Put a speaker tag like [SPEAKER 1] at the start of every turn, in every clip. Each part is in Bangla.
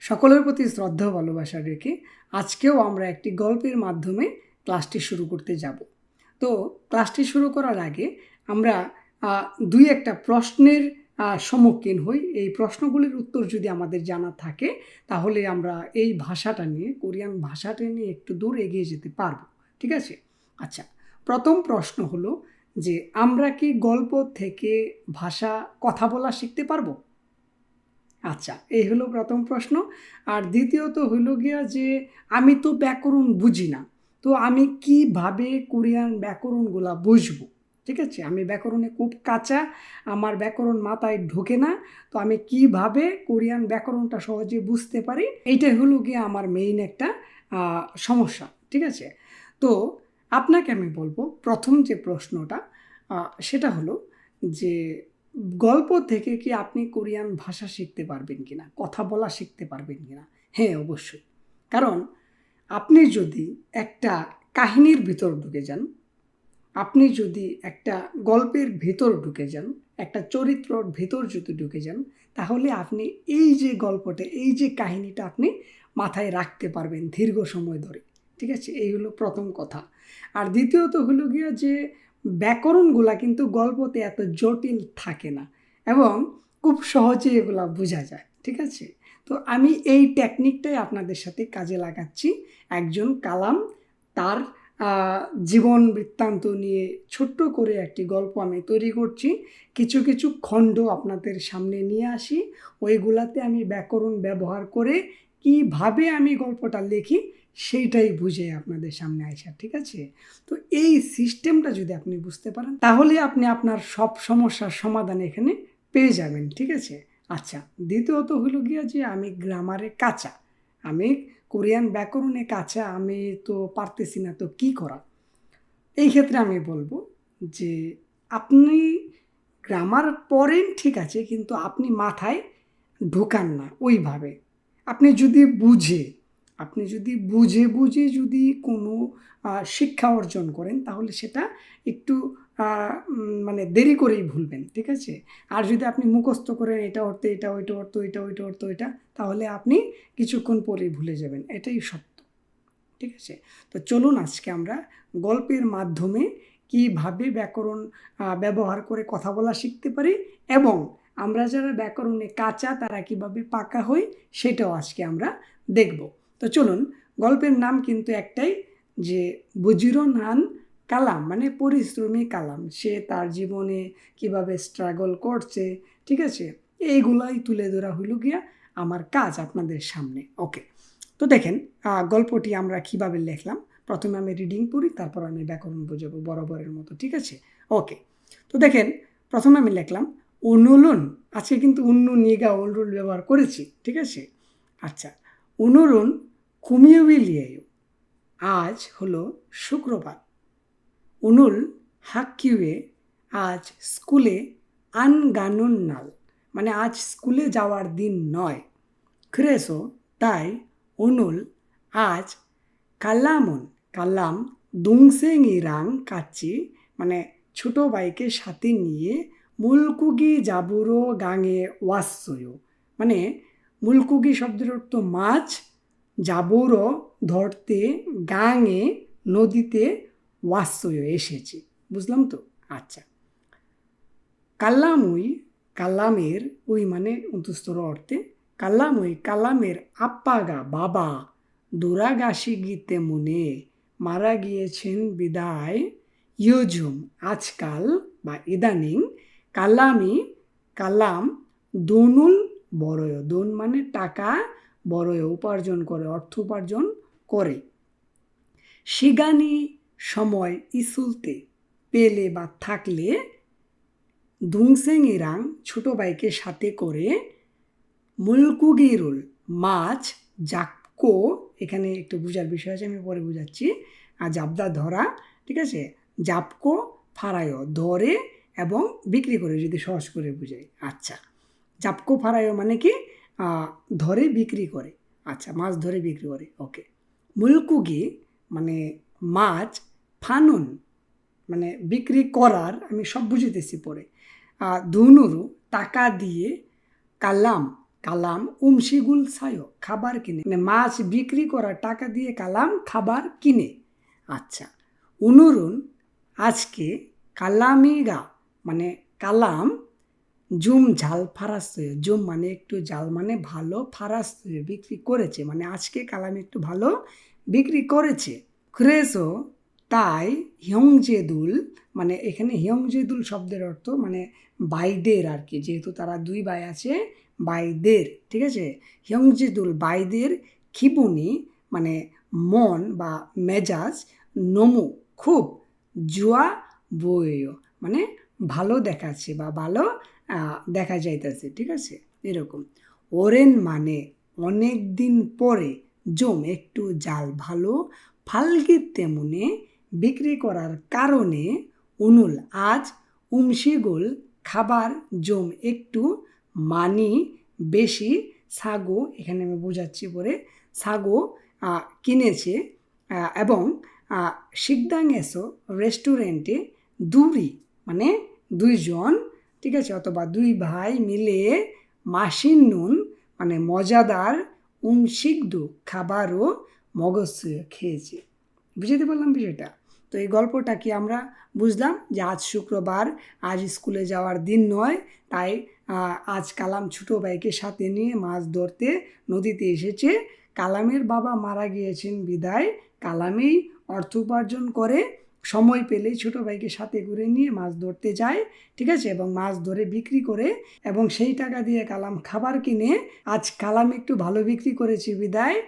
[SPEAKER 1] সকলের প্রতি শ্রদ্ধা ভালোবাসা রেখে আজকেও আমরা একটি গল্পের মাধ্যমে ক্লাসটি শুরু করতে যাব। তো ক্লাসটি শুরু করার আগে আমরা দুই একটা প্রশ্নের সম্মুখীন হই। এই প্রশ্নগুলির উত্তর যদি আমাদের জানা থাকে, তাহলে আমরা এই ভাষাটা নিয়ে, কোরিয়ান ভাষাটা নিয়ে একটু দূর এগিয়ে যেতে পারব। ঠিক আছে? আচ্ছা প্রথম প্রশ্ন হলো যে, আমরা কি গল্প থেকে ভাষা কথা বলা শিখতে পারব? আচ্ছা এই হলো প্রথম প্রশ্ন। আর দ্বিতীয়ত হইল গিয়া যে, আমি তো ব্যাকরণ বুঝি না, তো আমি কীভাবে কোরিয়ান ব্যাকরণগুলা বুঝব? ঠিক আছে, আমি ব্যাকরণে খুব কাঁচা, আমার ব্যাকরণ মাথায় ঢোকে না, তো আমি কীভাবে কোরিয়ান ব্যাকরণটা সহজে বুঝতে পারি? এইটাই হলো গিয়ে আমার মেইন একটা সমস্যা, ঠিক আছে? তো আপনাকে আমি বলব, প্রথম যে প্রশ্নটা সেটা হলো যে গল্প থেকে কি আপনি কোরিয়ান ভাষা শিখতে পারবেন কিনা? কথা বলা শিখতে পারবেন কিনা? হ্যাঁ অবশ্যই। কারণ আপনি যদি একটা কাহিনীর ভিতর ঢুকে যান, আপনি যদি একটা গল্পের ভিতর ঢুকে যান, একটা চরিত্রর ভিতর যদি ঢুকে যান, তাহলে আপনি এই যে গল্পটা, এই যে কাহিনীটা আপনি মাথায় রাখতে পারবেন দীর্ঘ সময় ধরে। ঠিক আছে? এই হলো প্রথম কথা। আর দ্বিতীয়ত হলো গিয়া যে ব্যাকরণগুলা কিন্তু গল্পতে এত জটিল থাকে না এবং খুব সহজে এগুলা বোঝা যায়, ঠিক আছে? তো আমি এই টেকনিকটাই আপনাদের সাথে কাজে লাগাচ্ছি। একজন কালাম, তার জীবন বৃত্তান্ত নিয়ে ছোট্ট করে একটি গল্প আমি তৈরি করছি। কিছু কিছু খণ্ড আপনাদের সামনে নিয়ে আসি। ওইগুলাতে আমি ব্যাকরণ ব্যবহার করে কীভাবে আমি গল্পটা লিখি সেইটাই বুঝে আপনাদের সামনে আসা ঠিক আছে? তো এই সিস্টেমটা যদি আপনি বুঝতে পারেন, তাহলে আপনি আপনার সব সমস্যার সমাধান এখানে পেয়ে যাবেন, ঠিক আছে? আচ্ছা দ্বিতীয়ত হলো গিয়া যে আমি গ্রামারে কাঁচা, আমি কোরিয়ান ব্যাকরণে কাঁচা, আমি তো পারতেছি না, তো কি করা? এই ক্ষেত্রে আমি বলব যে আপনি গ্রামার পড়েন, ঠিক আছে, কিন্তু আপনি মাথায় ঢোকান না, ওইভাবে। আপনি যদি বুঝে আপনি যদি বুঝে বুঝে যদি কোনো শিক্ষা অর্জন করেন, তাহলে সেটা একটু মানে দেরি করেই ভুলবেন, ঠিক আছে? আর যদি আপনি মুখস্থ করেন, এটা অর্থ, এটা ওইটা অর্থ, এটা ওইটা অর্থ, এটা, তাহলে আপনি কিছুক্ষণ পরেই ভুলে যাবেন, এটাই সত্য, ঠিক আছে? তো চলুন আজকে আমরা গল্পের মাধ্যমে কীভাবে ব্যাকরণ ব্যবহার করে কথা বলা শিখতে পারি এবং আমরা যারা ব্যাকরণে কাঁচা, তারা কীভাবে পাকা হই, সেটাও আজকে আমরা দেখব। তো চলুন, গল্পের নাম কিন্তু একটাই যে বুজিরো নান কালাম মানে পরিশ্রমী কালাম। সে তার জীবনে কীভাবে স্ট্রাগল করছে, ঠিক আছে? এইগুলাই তুলে ধরা হইল গিয়া আমার কাজ আপনাদের সামনে। ওকে তো দেখেন গল্পটি আমরা কীভাবে লিখলাম? প্রথমে আমি রিডিং পড়ি, তারপর আমি ব্যাকরণ বোঝাবো বরাবরের মতো, ঠিক আছে? ওকে তো দেখেন, প্রথমে আমি লিখলাম, অনুলন, আজকে কিন্তু উন্নু নিগা অলরুল ব্যবহার করেছি, ঠিক আছে? আচ্ছা অনুরুন কুমিউবিলিয়ায়ু আজ হলো শুক্রবার। উনুল হাক্কিউয়ে আজ স্কুলে আনগানুন নাল মানে আজ স্কুলে যাওয়ার দিন নয়। ক্রেসো তাই অনুল আজ কাল্লামন কাল্লাম দুংসেংইরাং কাচ্চি মানে ছোট বাইকে সাথে নিয়ে মুলকুগি জাবুরো গাঙে ওয়াসয়ো মানে মুলকুগি শব্দের অর্থ মাছ জাবুরো ধরতে গাঙে নদীতে ওয়াসয় এসেছে। বুঝলাম তো? আচ্ছা। কাল্লামুই কাল্লামের ওই মানে অন্তস্তর অর্থে কাল্লামুই কাল্লামের আপ্পাগা বাবা দুরাগাসি গীতে মনে মারা গিয়েছেন বিদায়। ইয়োজুম আজকাল বা ইদানিং কাল্লামি কাল্লাম দনুল বড়য় দন মানে টাকা বড়য় উপার্জন করে, অর্থ উপার্জন করে। শিগানি সময় ইসুলতে পেলে বা থাকলে ধুংসেং ইরাং ছোট বাইকে সাথে করে মুলকুগিরুল মাছ জাক্কো, এখানে একটু বোঝার বিষয় আছে, আমি পরে বোঝাচ্ছি। আর জাবদা ধরা, ঠিক আছে? জাপকো ফারায়ও ধরে এবং বিক্রি করে, যদি সহজ করে বুঝাই। আচ্ছা জাপকো ফারায়ও মানে কি? ধরে বিক্রি করে। আচ্ছা মাছ ধরে বিক্রি করে ওকে মুলকুগি মানে মাছ ফানুন মানে বিক্রি করার, আমি সব বুঝিতেছি পরে। দুনুরু টাকা দিয়ে কালাম কালাম উমশিগুল সায়ো খাবার কিনে। মানে মাছ বিক্রি করার টাকা দিয়ে কালাম খাবার কিনে। আচ্ছা উনুরুন আজকে কালামিগা মানে কালাম জুম ঝাল ফারাস্ত, জুম মানে একটু জাল মানে ভালো ফারাস্ত বিক্রি করেছে মানে আজকে কালাম একটু ভালো বিক্রি করেছে। ক্রেসো তাই হিয়ংজেদুল মানে এখানে হিয়ংজেদুল শব্দের অর্থ মানে বাইদের আর কি, যেহেতু তারা দুই ভাই আছে, বাইদের, ঠিক আছে? হিয়ংজেদুল বাইদের খিপুনি মানে মন বা মেজাজ, নমু, খুব জুয়া বইও মানে ভালো দেখাচ্ছে বা ভালো দেখা যাইতেছে, ঠিক আছে? এরকম। ওরেন মানে অনেক দিন পরে জম একটু জাল ভালো ফালগির তেমনে বিক্রি করার কারণে উনুল আজ উমশিগুল খাবার জম একটু মানি বেশি সাগো, এখানে আমি বোঝাচ্ছি পরে, সাগো কিনেছে এবং শিকদাং এসো রেস্টুরেন্টে দুরি মানে দুইজন, ঠিক আছে? অথবা দুই ভাই মিলে মাসিন নুন মানে মজাদার উমশিকদু খাবারও মগজ খেয়েছে। বুঝতে পারলাম বিষয়টা? তো এই গল্পটা কি আমরা বুঝলাম যে আজ শুক্রবার, আজ স্কুলে যাওয়ার দিন নয়, তাই আজ কালাম ছোটো ভাইকে সাথে নিয়ে মাছ ধরতে নদীতে এসেছে। কালামের বাবা মারা গিয়েছেন বিদায়। কালামেই অর্থ উপার্জন করে সময় পেলেই ছোটো ভাইকে সাথে করে নিয়ে মাছ ধরতে যায়, ঠিক আছে? এবং মাছ ধরে বিক্রি করে এবং সেই টাকা দিয়ে কালাম খাবার কিনে আজ কালাম একটু ভালো বিক্রি করেছে বিদায়।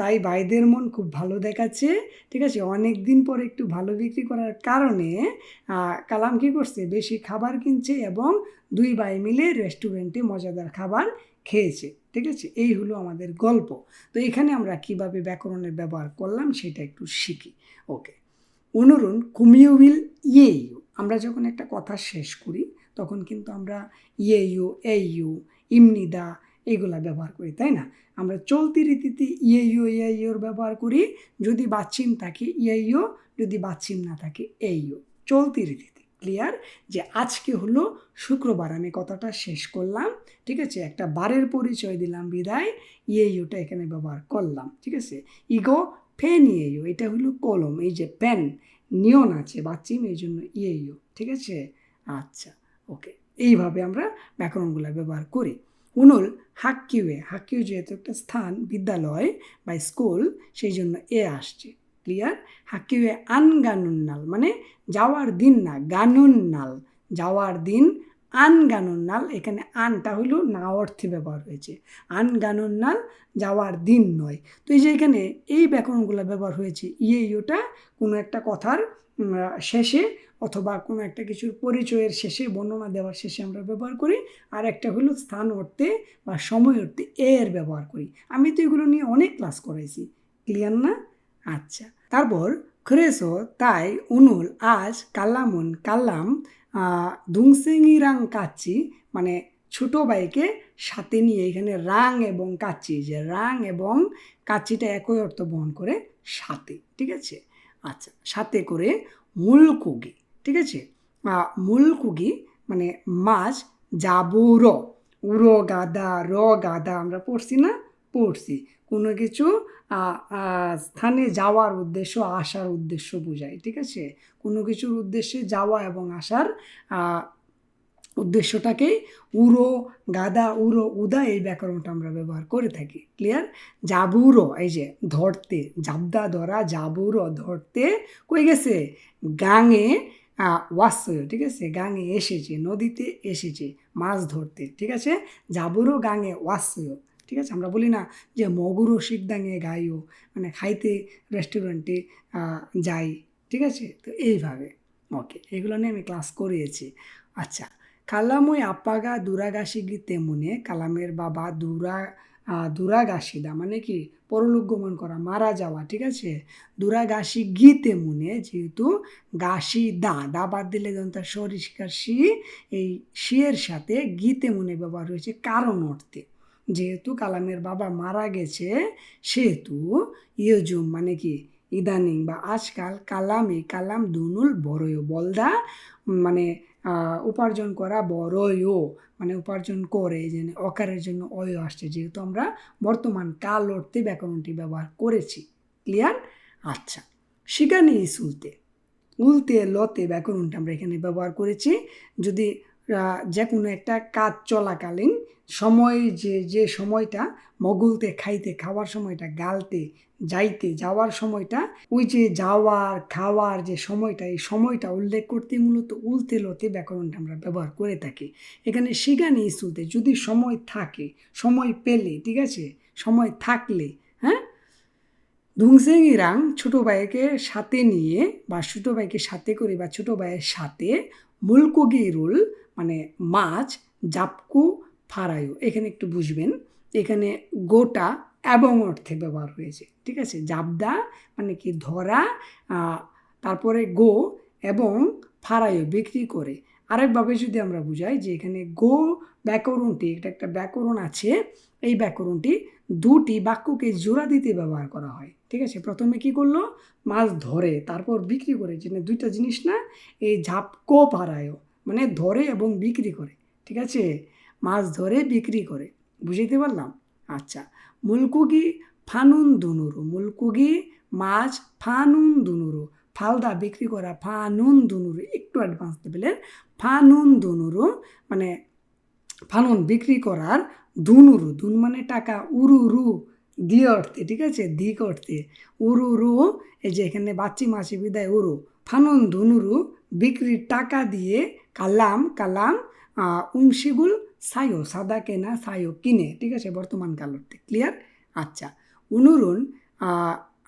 [SPEAKER 1] তাই ভাইদের মন খুব ভালো দেখাচ্ছে, ঠিক আছে? অনেক দিন পর একটু ভালো বিক্রি করার কারণে কালাম কী করছে? বেশি খাবার কিনছে এবং দুই ভাই মিলে রেস্টুরেন্টে মজাদার খাবার খেয়েছে, ঠিক আছে? এই হলো আমাদের গল্প। তো এখানে আমরা কীভাবে ব্যাকরণের ব্যবহার করলাম সেটা একটু শিখি। ওকে। অনুরণ কুমিউবিল ইয়ে ইউ আমরা যখন একটা কথা শেষ করি, তখন কিন্তু আমরা ইয়ে ইউ এ ইউ ইমনিদা এগুলা ব্যবহার করি, তাই না? আমরা চলতি রীতিতে ইয়ে ইউ এ ইউর ব্যবহার করি, যদি বাচ্চিম থাকে ইয়ে ইউ যদি বাচ্চিম না থাকে এ ইউ চলতি রীতিতে। ক্লিয়ার? যে আজকে হলো শুক্রবার, আমি কথাটা শেষ করলাম, ঠিক আছে? একটা বারের পরিচয় দিলাম, বিদায়। ইয়ে ইউটা এখানে ব্যবহার করলাম, ঠিক আছে? ইগো পেন ইয়ে ইউ এটা হলো কলম, এই যে পেন নিয়ন আছে বাচ্চিম এই জন্য ইয়ে ইউ ঠিক আছে? আচ্ছা ওকে এইভাবে আমরা ব্যাকরণগুলো ব্যবহার করি। উনুল, হাক্কিউয়ে, হাক্কিউ যেহেতু একটা স্থান, বিদ্যালয় বা স্কুল, সেই জন্য এ আসছে ক্লিয়ার হাক্কিউয়ে আনগানুন্নাল মানে যাওয়ার দিন না, গানুন্নাল, যাওয়ার দিন আনগানুন্নাল এখানে আনটা হইল না অর্থে ব্যবহার হয়েছে। আনগানুন্নাল যাওয়ার দিন নয়। তো এই যে এখানে এই ব্যাকরণগুলো ব্যবহার হয়েছে ইয়ে ইউটা কোনো একটা কথার শেষে অথবা কোনো একটা কিছুর পরিচয়ের শেষে, বর্ণনা দেওয়ার শেষে আমরা ব্যবহার করি। আর একটা হলো স্থান অর্থে বা সময় অর্থে এর ব্যবহার করি। আমি তো এগুলো নিয়ে অনেক ক্লাস করাইছি। ক্লিয়ার না? আচ্ছা। তারপর ক্রেসো তাই, উনুল, আজ, কালামুন, কালাম দুংসেঙ্গিরাং কাচ্চি মানে ছোট ভাইকে সাথে নিয়ে এখানে রাং এবং কাচ্চি, যে রাং এবং কাচ্চিটা একই অর্থ বহন করে সাথে, ঠিক আছে? আচ্ছা সাথে করে মূলকুগি, ঠিক আছে? মূলকুগি মানে মাছ জাবুর উড়ো গাদা র গাদা আমরা পড়ছি না পড়ছি। কোনো কিছু স্থানে যাওয়ার উদ্দেশ্য আসার উদ্দেশ্য বোঝায় ঠিক আছে? কোনো কিছুর উদ্দেশ্যে যাওয়া এবং আসার আহ, উদ্দেশ্যটাকেই উড়ো গাদা উড়ো উদা এই ব্যাকরণটা আমরা ব্যবহার করে থাকি। ক্লিয়ার জাবুরো এই যে ধরতে জাবদা ধরা জাবুরো ধরতে কই গেছে? গাঙে ওয়াসয় ঠিক আছে? গাঙে এসেছে নদীতে এসেছে মাছ ধরতে ঠিক আছে? জাবুরো গাঙে ওয়াসয় ঠিক আছে? আমরা বলি না যে মগুরো শিকদাঙে গাইও মানে খাইতে রেস্টুরেন্টে যাই ঠিক আছে? তো এইভাবে। ওকে এগুলো নিয়ে আমি ক্লাস করিয়েছি। আচ্ছা কালামই আপ্পাগা দুরাগাশিগি তেমনে কালামের বাবা দুরা আহ, দুরাগাশিদা মানে কি? পরলোক গমন করা মারা যাওয়া ঠিক আছে? দুরাগাশি গি তেমনে যেহেতু গাশি দা দা বাদ দিলে তার সরিষ্কার শি এই শিয়ের সাথে গি তেমনে ব্যবহার হয়েছে কারণ অর্থে। যেহেতু কালামের বাবা মারা গেছে, সেহেতু ইয়জুম মানে কি? ইদানিং বা আজকাল কালামে কালাম দুনুল বড়য়, বলদা মানে উপার্জন করা বড়ইও মানে উপার্জন করে যে অকারের জন্য অয় আসছে। যেহেতু আমরা বর্তমান কাল অর্থে ব্যাকরণটি ব্যবহার করেছি। ক্লিয়ার? আচ্ছা শিকানি ইসুলতে উলতে, লতে ব্যাকরণটা আমরা এখানে ব্যবহার করেছি। যদি যে কোনো একটা কাজ চলাকালীন সময় যে যে সময়টা মগুলতে খাইতে, খাওয়ার সময়টা, গালতে, যাইতে, যাওয়ার সময়টা, ওই যে যাওয়ার, খাওয়ার যে সময়টা, এই সময়টা উল্লেখ করতে মূলত উলতে লতে ব্যাকরণটা আমরা ব্যবহার করে থাকি। এখানে শিগানি ইস্যুতে যদি সময় থাকে, সময় পেলে, ঠিক আছে? সময় থাকলে হ্যাঁ? ধুংসেং ইরাং ছোটো ভাইকে সাথে নিয়ে বা ছোটো ভাইকে সাথে করে বা ছোটো ভাইয়ের সাথে মুলকুগি রুল মানে মাছ, জাপকু ফারায়ু এখানে একটু বুঝবেন। এখানে গোটা এবং অর্থে ব্যবহার হয়েছে, ঠিক আছে? জাবদা মানে কি ধরা তারপরে গো এবং ফারায়ু বিক্রি করে। আরেকভাবে যদি আমরা বুঝাই যে এখানে গো ব্যাকরণটি, এটা একটা ব্যাকরণ আছে, এই ব্যাকরণটি দুটি বাক্যকে জোড়া দিতে ব্যবহার করা হয়, ঠিক আছে? প্রথমে কি করল? মাছ ধরে, তারপর বিক্রি করে যে দুইটা জিনিস না? এই ঝাপকো পারায়ও মানে ধরে এবং বিক্রি করে, ঠিক আছে? মাছ ধরে বিক্রি করে। বুঝাইতে পারলাম? আচ্ছা মুলকুগি ফানুন দুনুরু মুলকুগি মাছ ফানুন দুনুরু ফালদা বিক্রি করা ফানুন দুনুরু একটু অ্যাডভান্স লেভেলের ফানুন দুনুরু মানে ফানুন বিক্রি করার দুনুরু, দুন মানে টাকা, উরুরু দিয়ে অর্থে ঠিক আছে? দিক অর্থে উরুরু, এই যে এখানে বাচ্চি মাছি বিদায়, উরু ফানুন ধুনুরু বিক্রির টাকা দিয়ে কালাম কালাম উংশিগুল সায়ো, সাদা কেনা সায়ো কিনে, ঠিক আছে, বর্তমান কাল অর্থে ক্লিয়ার আচ্ছা অনুরুন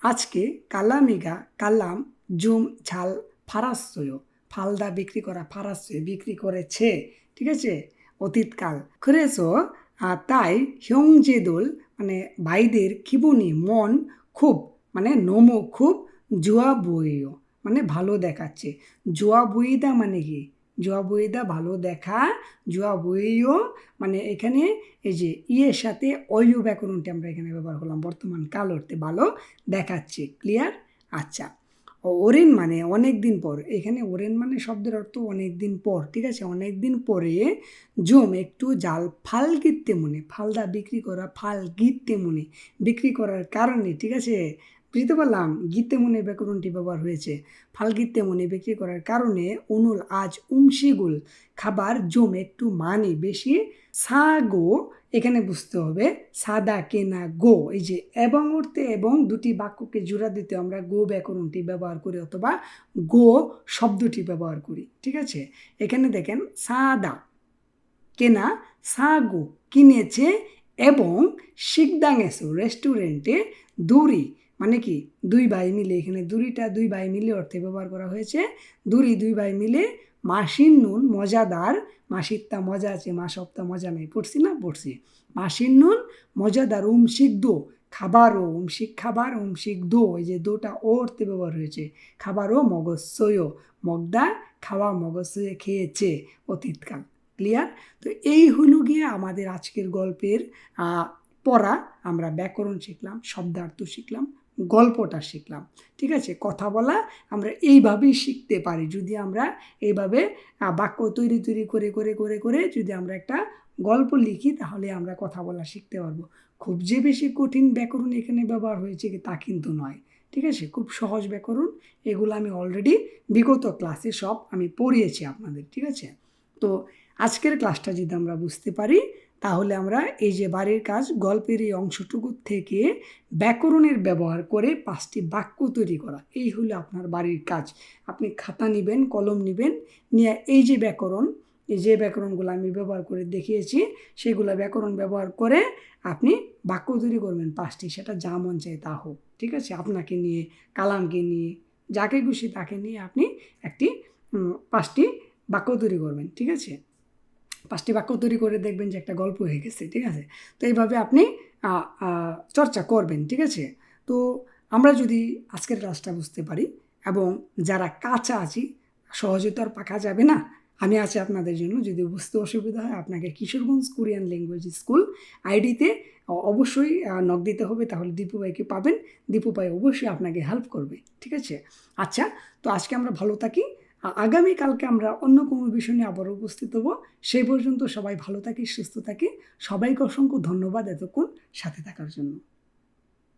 [SPEAKER 1] আজকে কালামিগা, কালাম, জুম, ঝাল ফারাসয় ফালদা বিক্রি করা ফারাসয় বিক্রি করেছে, ঠিক আছে, অতীতকাল। করেছ তাই হিয়ংজেদুল মানে ভাইদের খিবুনি, মন খুব মানে নমো খুব জুয়া বইও মানে ভালো দেখাচ্ছে। জুয়া বইদা মানে কি? জুয়া বইদা ভালো দেখা, জুয়া বইও মানে এখানে এই যে ইয়ের সাথে অয়ু ব্যাকরণটি আমরা এখানে ব্যবহার করলাম, বর্তমান কাল অর্থে ভালো দেখাচ্ছে ক্লিয়ার আচ্ছা ওরেন মানে অনেক দিন পর, এখানে ওরেন মানে শব্দের অর্থ অনেক দিন পর, ঠিক আছে? অনেক দিন পরে জুম একটু জাল ফাল গিরতে মনে, ফালদা বিক্রি করা ফাল গিরতে মনে, বিক্রি করার কারণে, ঠিক আছে? বুঝতে পারলাম। গীতে মনে ব্যাকরণটি ব্যবহার হয়েছে। ফাল গিরতে মনে বিক্রি করার কারণে অনুল আজ উমশিগুল। খাবার জম একটু মানে বেশি। সাগো এখানে বুঝতে হবে। সাদা কেনা গো, এই যে এবং অর্থে এবং দুটি বাক্যকে জোড়া দিতে আমরা গো ব্যাকরণটি ব্যবহার করি অথবা গো শব্দটি ব্যবহার করি, ঠিক আছে? এখানে দেখেন, সাদা কেনা সাগো কিনেছে এবং শিকদাংয়েসো রেস্টুরেন্টে দুরি মানে কি? দুই ভাই মিলে, এখানে দুরিটা দুই ভাই মিলে অর্থে ব্যবহার করা হয়েছে। দুরি দুই ভাই মিলে মাসির নুন মজাদার, মাসিরটা মজা আছে, মা সপ্তা মজা নেই, পড়ছি না? পড়ছি। মাসির নুন মজাদার, উমশিক দো, খাবারও, উমশিক খাবার, উমশিক দো, এই যে দোটা ও অর্থে ব্যবহার হয়েছে। খাবারও মগজসইও মগদা খাওয়া মগজসয়ে খেয়েছে অতীতকাল, ক্লিয়ার? তো এই হলো গিয়ে আমাদের আজকের গল্পের পড়া। আমরা ব্যাকরণ শিখলাম, শব্দার্থ শিখলাম গল্পটা শিখলাম। ঠিক আছে? কথা বলা আমরা এইভাবেই শিখতে পারি। যদি আমরা এইভাবে বাক্য তৈরি তৈরি করে করে করে করে যদি আমরা একটা গল্প লিখি, তাহলে আমরা কথা বলা শিখতে পারব। খুব যে বেশি কঠিন ব্যাকরণ এখানে ব্যবহার হয়েছে তা কিন্তু নয়। ঠিক আছে? খুব সহজ ব্যাকরণ। এগুলো আমি অলরেডি বিগত ক্লাসে সব আমি পড়িয়েছি আপনাদের। ঠিক আছে? তো আজকের ক্লাসটা যদি আমরা বুঝতে পারি তাহলে আমরা এই যে বাড়ির কাজ, গল্পের এই অংশটুকু থেকে ব্যাকরণের ব্যবহার করে পাঁচটি বাক্য তৈরি করা। এই হলো আপনার বাড়ির কাজ। আপনি খাতা নেবেন, কলম নেবেন, নিয়ে এই যে ব্যাকরণ, এই যে ব্যাকরণগুলো আমি ব্যবহার করে দেখিয়েছি, সেগুলো ব্যাকরণ ব্যবহার করে আপনি বাক্য তৈরি করবেন পাঁচটি। সেটা যা মন চায় তা হোক, ঠিক আছে? আপনাকে নিয়ে, কালামকে নিয়ে, যাকে খুশি তাকে নিয়ে আপনি একটি পাঁচটি বাক্য তৈরি করবেন, ঠিক আছে? পাঁচটি বাক্য তৈরি করে দেখবেন যে একটা গল্প হয়ে গেছে, ঠিক আছে? তো এইভাবে আপনি চর্চা করবেন, ঠিক আছে? তো আমরা যদি আজকের ক্লাসটা বুঝতে পারি এবং যারা কাঁচা আছি, সহজে তো আর পাকা যাবে না। আমি আছি আপনাদের জন্য, যদি বুঝতে অসুবিধা হয় আপনাকে কিশোরগঞ্জ কোরিয়ান ল্যাঙ্গুয়েজ স্কুল আইডিতে অবশ্যই নক দিতে হবে, তাহলে দীপু ভাইকে পাবেন। দীপু ভাই অবশ্যই আপনাকে হেল্প করবে, ঠিক আছে? আচ্ছা তো আজকে আমরা ভালো থাকি। আগামীকালকে আমরা অন্য কোনো বিষয় নিয়ে আবার উপস্থিত হব। সেই পর্যন্ত সবাই ভালো থাকি, সুস্থ থাকি। সবাইকে অসংখ্য ধন্যবাদ এতক্ষণ সাথে থাকার জন্য।